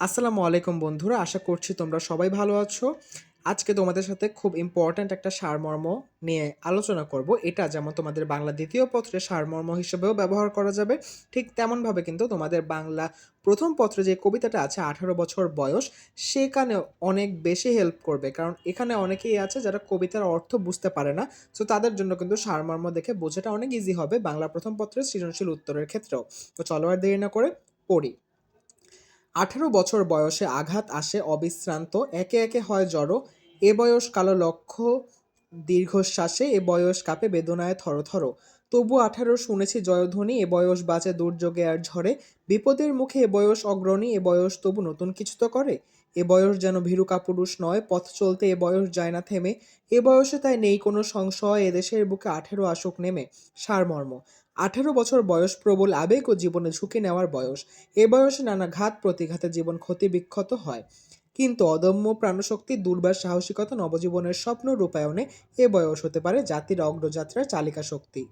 আসসালামু আলাইকুম বন্ধুরা, আশা করছি তোমরা সবাই ভালো আছো। আজকে তোমাদের সাথে খুব ইম্পর্ট্যান্ট একটা সারমর্ম নিয়ে আলোচনা করব। এটা যেমন তোমাদের বাংলা দ্বিতীয় পত্রে সারমর্ম হিসেবেও ব্যবহার করা যাবে, ঠিক তেমনভাবে কিন্তু তোমাদের বাংলা প্রথম পত্রে যে কবিতাটা আছে, আঠারো বছর বয়স, সেখানে অনেক বেশি হেল্প করবে। কারণ এখানে অনেকেই আছে যারা কবিতার অর্থ বুঝতে পারে না সো তাদের জন্য কিন্তু সারমর্ম দেখে বোঝাটা অনেক ইজি হবে বাংলা প্রথম পত্রের সৃজনশীল উত্তরের ক্ষেত্রেও। তো চলো আর দেরি না করে পড়ি। আঠারো বছর বয়সে আঘাত আসে অবিশ্রান্ত, একে একে হয় জড়ো। এ বয়স কালো লক্ষ্য, দীর্ঘশ্বাসে এ বয়স কাপে, বেদনায় থরথর। তবু আঠারো শুনেছি জয়ধ্বনি, এ বয়স বাঁচে দুর্যোগে আর ঝরে বিপদের মুখে এ বয়স অগ্রণী, এ বয়স তবু নতুন কিছু তো করে। এ বয়স যেন ভীরু কাপুরুষ নয়, পথ চলতে এ বয়স যায় না থেমে। এ বয়সে তাই নেই কোনো সংশয় এদেশের বুকে আঠেরো আসুক নেমে সারমর্ম। আঠেরো বছর বয়স, প্রবল আবেগ ও জীবনে ঝুঁকি নেওয়ার বয়স। এ বয়সে নানা ঘাত, প্রতিঘাতে জীবন ক্ষতি বিক্ষত হয়। কিন্তু অদম্য প্রাণশক্তি, দুর্বার সাহসিকতা, নবজীবনের স্বপ্ন রূপায়ণে এ বয়স হতে পারে জাতির অগ্রযাত্রার চালিকা শক্তি